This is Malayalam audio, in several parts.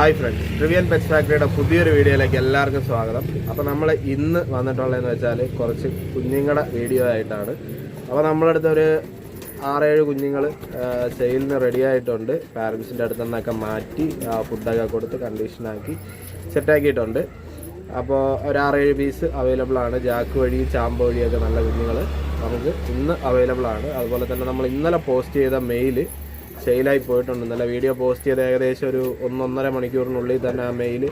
ഹായ് ഫ്രണ്ട്സ് ട്രിവിയൻ പെറ്റ് ഫാക്ടറിയുടെ പുതിയൊരു വീഡിയോയിലേക്ക് എല്ലാവർക്കും സ്വാഗതം. അപ്പോൾ നമ്മൾ ഇന്ന് വന്നിട്ടുള്ളതെന്ന് വെച്ചാൽ കുറച്ച് കുഞ്ഞുങ്ങളുടെ വീഡിയോ ആയിട്ടാണ്. അപ്പോൾ നമ്മളടുത്ത് ഒരു ആറേഴ് കുഞ്ഞുങ്ങൾ സെയിലിന് റെഡി ആയിട്ടുണ്ട്. പാരൻസിന്റെ അടുത്ത് നിന്നൊക്കെ മാറ്റി ഫുഡൊക്കെ കൊടുത്ത് കണ്ടീഷനാക്കി സെറ്റാക്കിയിട്ടുണ്ട് അപ്പോൾ ഒരു ആറേഴ് പീസ് അവൈലബിൾ ആണ്. ജാക്ക് വഴി ചാമ്പ വഴിയൊക്കെ നല്ല കുഞ്ഞുങ്ങൾ നമുക്ക് ഇന്ന് അവൈലബിൾ ആണ്. അതുപോലെ തന്നെ നമ്മൾ ഇന്നലെ പോസ്റ്റ് ചെയ്ത മെയിൽ സെയിലായി പോയിട്ടുണ്ട്. നല്ല വീഡിയോ പോസ്റ്റ് ചെയ്ത് ഏകദേശം ഒരു ഒന്നൊന്നര മണിക്കൂറിനുള്ളിൽ തന്നെ ആ മെയിൽ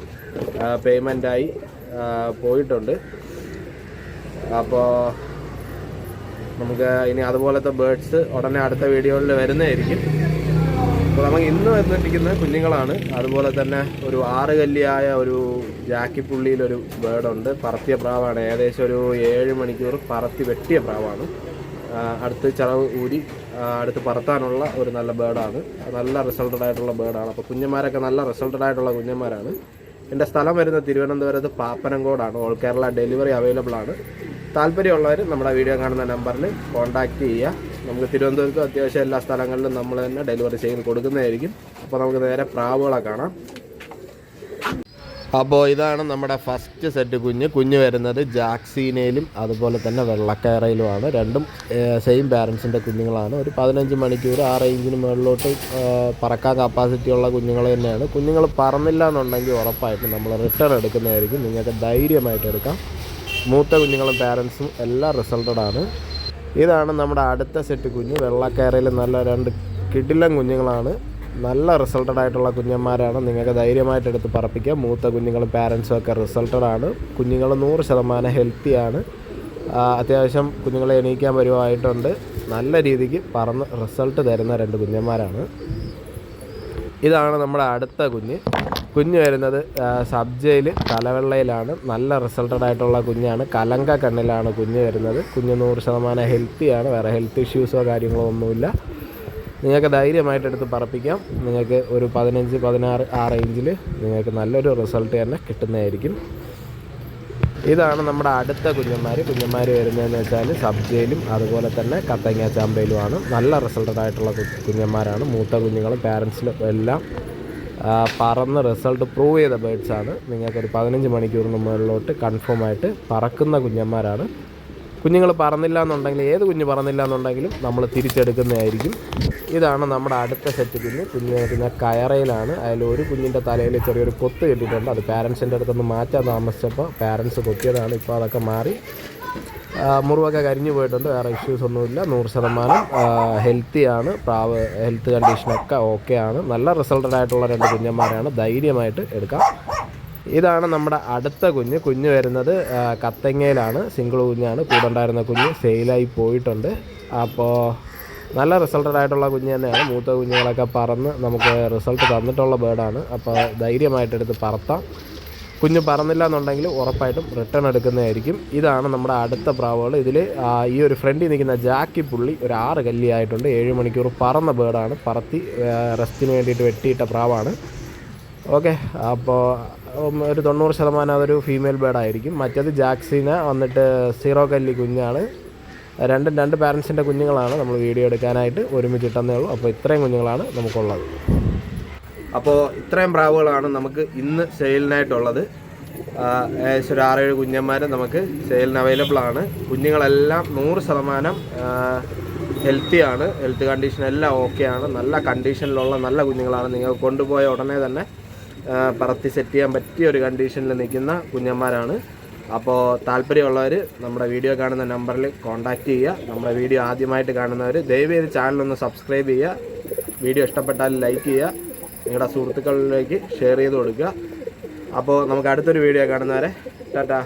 പേയ്മെന്റായി പോയിട്ടുണ്ട്. അപ്പോൾ നമുക്ക് ഇനി അതുപോലത്തെ ബേഡ്സ് ഉടനെ അടുത്ത വീഡിയോയിൽ വരുന്നതായിരിക്കും. അപ്പോൾ നമുക്ക് ഇന്ന് വന്നിരിക്കുന്ന കുഞ്ഞുങ്ങളാണ്. അതുപോലെ തന്നെ ഒരു ആറ് കല്ലിയായ ഒരു ജാക്കിപ്പുള്ളിയിലൊരു ബേഡുണ്ട് പറത്തിയ പ്രാവാണ്. ഏകദേശം ഒരു ഏഴ് മണിക്കൂർ പറത്തി വെട്ടിയ പ്രാവാണ്. അടുത്ത് ഊരി ആ, അടുത്ത് പറത്താനുള്ള ഒരു നല്ല ബേഡാണ്. നല്ല റിസൾട്ടഡ് ആയിട്ടുള്ള ബേഡാണ്. അപ്പോൾ കുഞ്ഞന്മാരൊക്കെ നല്ല റിസൾട്ടഡ് ആയിട്ടുള്ള കുഞ്ഞന്മാരാണ്. എന്റെ സ്ഥലം വരുന്നത് തിരുവനന്തപുരത്ത് പാപ്പനംകോടാണ്. ഓൾ കേരള ഡെലിവറി അവൈലബിൾ ആണ്. താല്പര്യമുള്ളവർ നമ്മുടെ വീഡിയോ കാണുന്ന നമ്പറിൽ കോൺടാക്റ്റ് ചെയ്യുക. നമുക്ക് തിരുവനന്തപുരത്ത് അത്യാവശ്യം എല്ലാ സ്ഥലങ്ങളിലും നമ്മൾ തന്നെ ഡെലിവറി ചെയ്ത് കൊടുക്കുന്നതായിരിക്കും. അപ്പോൾ നമുക്ക് നേരെ പ്രാവുകളെ കാണാം. അപ്പോൾ ഇതാണ് നമ്മുടെ ഫസ്റ്റ് സെറ്റ് കുഞ്ഞ്. കുഞ്ഞ് വരുന്നത് ജാക്സീനയിലും അതുപോലെ തന്നെ വെള്ളക്കയറയിലുമാണ് രണ്ടും സെയിം പാരൻസിന്റെ കുഞ്ഞുങ്ങളാണ്. ഒരു പതിനഞ്ച് മണിക്കൂർ ആ റേഞ്ചിന് മുകളിലോട്ട് പറക്കാൻ കപ്പാസിറ്റി ഉള്ള കുഞ്ഞുങ്ങൾ തന്നെയാണ്. കുഞ്ഞുങ്ങൾ പറന്നില്ല എന്നുണ്ടെങ്കിൽ ഉറപ്പായിട്ടും നമ്മൾ റിട്ടേൺ എടുക്കുന്നതായിരിക്കും. നിങ്ങൾക്ക് ധൈര്യമായിട്ട് എടുക്കാം. മൂത്ത കുഞ്ഞുങ്ങളും പാരൻസും എല്ലാം റിസൾട്ടഡ് ആണ്. ഇതാണ് നമ്മുടെ അടുത്ത സെറ്റ് കുഞ്ഞ്. വെള്ളക്കയറയിൽ നല്ല രണ്ട് കിടിലം കുഞ്ഞുങ്ങളാണ്. നല്ല റിസൾട്ടഡ് ആയിട്ടുള്ള കുഞ്ഞന്മാരാണ്. നിങ്ങൾക്ക് ധൈര്യമായിട്ട് എടുത്ത് പറപ്പിക്കാം. മൂത്ത കുഞ്ഞുങ്ങളും പാരൻസും ഒക്കെ റിസൾട്ടഡ് ആണ്. കുഞ്ഞുങ്ങൾ നൂറ് ശതമാനം ഹെൽത്തിയാണ് അത്യാവശ്യം കുഞ്ഞുങ്ങളെ എണീക്കാൻ വരുമായിട്ടുണ്ട് നല്ല രീതിക്ക് പറന്ന് റിസൾട്ട് തരുന്ന രണ്ട് കുഞ്ഞന്മാരാണ്. ഇതാണ് നമ്മുടെ അടുത്ത കുഞ്ഞ്. കുഞ്ഞ് വരുന്നത് സബ്ജയിൽ തലവെള്ളയിലാണ്. നല്ല റിസൾട്ടഡ് ആയിട്ടുള്ള കുഞ്ഞാണ്. കലങ്ക കണ്ണിലാണ് കുഞ്ഞ് വരുന്നത്. കുഞ്ഞ് നൂറ് ശതമാനം ഹെൽത്തിയാണ് വേറെ ഹെൽത്ത് ഇഷ്യൂസോ കാര്യങ്ങളോ ഒന്നുമില്ല. നിങ്ങൾക്ക് ധൈര്യമായിട്ട് എടുത്ത് പറപ്പിക്കാം. നിങ്ങൾക്ക് ഒരു പതിനഞ്ച് പതിനാറ് ആ റേഞ്ചിൽ നിങ്ങൾക്ക് നല്ലൊരു റിസൾട്ട് തന്നെ കിട്ടുന്നതായിരിക്കും. ഇതാണ് നമ്മുടെ അടുത്ത കുഞ്ഞന്മാർ കുഞ്ഞന്മാർ വരുന്നതെന്ന് വെച്ചാൽ സബ്ജയിലും അതുപോലെ തന്നെ കത്തങ്ങ ചാമ്പയിലുമാണ്. നല്ല റിസൾട്ടഡ് ആയിട്ടുള്ള കുഞ്ഞന്മാരാണ്. മൂത്ത കുഞ്ഞുങ്ങളും പാരൻസിലും എല്ലാം പറന്ന് റിസൾട്ട് പ്രൂവ് ചെയ്ത ബേഡ്സാണ് നിങ്ങൾക്കൊരു പതിനഞ്ച് മണിക്കൂറിന് മുകളിലോട്ട് കൺഫേം ആയിട്ട് പറക്കുന്ന കുഞ്ഞന്മാരാണ്. കുഞ്ഞുങ്ങൾ പറന്നില്ല എന്നുണ്ടെങ്കിൽ ഏത് കുഞ്ഞ് പറന്നില്ല എന്നുണ്ടെങ്കിലും നമ്മൾ തിരിച്ചെടുക്കുന്നതായിരിക്കും. ഇതാണ് നമ്മുടെ അടുത്ത സെറ്റ് കുഞ്ഞ്. കുഞ്ഞ് വരുന്ന കയറയിലാണ്. അതിൽ ഒരു കുഞ്ഞിന്റെ തലയിൽ ചെറിയൊരു കൊത്ത് കിട്ടിയിട്ടുണ്ട്. അത് പാരൻസിന്റെ അടുത്തൊന്ന് മാറ്റാൻ താമസിച്ചപ്പോൾ പാരൻസ് കൊത്തിയതാണ്. ഇപ്പോൾ അതൊക്കെ മാറി. മുറിവൊക്കെ കരിഞ്ഞു പോയിട്ടുണ്ട്. വേറെ ഇഷ്യൂസ് ഒന്നുമില്ല. നൂറ് ശതമാനം ഹെൽത്തിയാണ് പ്രാവ് ഹെൽത്ത് കണ്ടീഷനൊക്കെ ഓക്കെ ആണ്. നല്ല റിസൾട്ടഡ് ആയിട്ടുള്ള രണ്ട് കുഞ്ഞന്മാരാണ് ധൈര്യമായിട്ട് എടുക്കാം. ഇതാണ് നമ്മുടെ അടുത്ത കുഞ്ഞ്. കുഞ്ഞ് വരുന്നത് കത്തങ്ങയിലാണ് സിംഗിൾ കുഞ്ഞാണ്. കൂടെ ഉണ്ടായിരുന്ന കുഞ്ഞ് സെയിലായി പോയിട്ടുണ്ട്. അപ്പോൾ നല്ല റിസൾട്ടഡ് ആയിട്ടുള്ള കുഞ്ഞ് തന്നെയാണ്. മൂത്ത കുഞ്ഞുങ്ങളൊക്കെ പറന്ന് നമുക്ക് റിസൾട്ട് തന്നിട്ടുള്ള ബേഡാണ് അപ്പോൾ ധൈര്യമായിട്ടെടുത്ത് പറത്താം. കുഞ്ഞ് പറന്നില്ല എന്നുണ്ടെങ്കിൽ ഉറപ്പായിട്ടും റിട്ടേൺ എടുക്കുന്നതായിരിക്കും. ഇതാണ് നമ്മുടെ അടുത്ത പ്രാവുകൾ. ഇതിൽ ഈ ഒരു ഫ്രണ്ടിൽ നിൽക്കുന്ന ജാക്കി പുള്ളി ഒരു ആറ് കല്ലിയായിട്ടുണ്ട്. ഏഴ് മണിക്കൂർ പറന്ന ബേഡാണ് പറത്തി റെസ്റ്റിന് വേണ്ടിയിട്ട് വെട്ടിയിട്ട പ്രാവാണ്. ഓക്കെ അപ്പോൾ ഒരു തൊണ്ണൂറ് ശതമാനം അതൊരു ഫീമെയിൽ ബേഡായിരിക്കും മറ്റേത് ജാക്സീന വന്നിട്ട് സീറോ കല്ലി കുഞ്ഞാണ്. രണ്ടും രണ്ട് പാരൻസിന്റെ കുഞ്ഞുങ്ങളാണ് നമ്മൾ വീഡിയോ എടുക്കാനായിട്ട് ഒരുമിച്ച് ഇട്ടെന്നേ ഉള്ളൂ. അപ്പോൾ ഇത്രയും കുഞ്ഞുങ്ങളാണ് നമുക്കുള്ളത്. അപ്പോൾ ഇത്രയും പ്രാവുകളാണ് നമുക്ക് ഇന്ന് സെയിലിനായിട്ടുള്ളത്. ഏകദേശം ഒരു ആറേഴ് കുഞ്ഞന്മാർ നമുക്ക് സെയിലിന് അവൈലബിൾ ആണ്. കുഞ്ഞുങ്ങളെല്ലാം നൂറ് ശതമാനം ഹെൽത്തിയാണ് ഹെൽത്ത് കണ്ടീഷൻ എല്ലാം ഓക്കെ ആണ്. നല്ല കണ്ടീഷനിലുള്ള നല്ല കുഞ്ഞുങ്ങളാണ്. നിങ്ങൾ കൊണ്ടുപോയ ഉടനെ തന്നെ പറത്തി സെറ്റ് ചെയ്യാൻ പറ്റിയ ഒരു കണ്ടീഷനിൽ നിൽക്കുന്ന കുഞ്ഞന്മാരാണ്. അപ്പോൾ താല്പര്യമുള്ളവർ നമ്മുടെ വീഡിയോ കാണുന്ന നമ്പറിൽ കോൺടാക്റ്റ് ചെയ്യുക. നമ്മുടെ വീഡിയോ ആദ്യമായിട്ട് കാണുന്നവർ ദയവേത് ചാനലൊന്ന് സബ്സ്ക്രൈബ് ചെയ്യുക. വീഡിയോ ഇഷ്ടപ്പെട്ടാൽ ലൈക്ക് ചെയ്യുക. നിങ്ങളുടെ സുഹൃത്തുക്കളിലേക്ക് ഷെയർ ചെയ്ത് കൊടുക്കുക. അപ്പോൾ നമുക്ക് അടുത്തൊരു വീഡിയോ കാണുന്നവരെ ടാറ്റാ.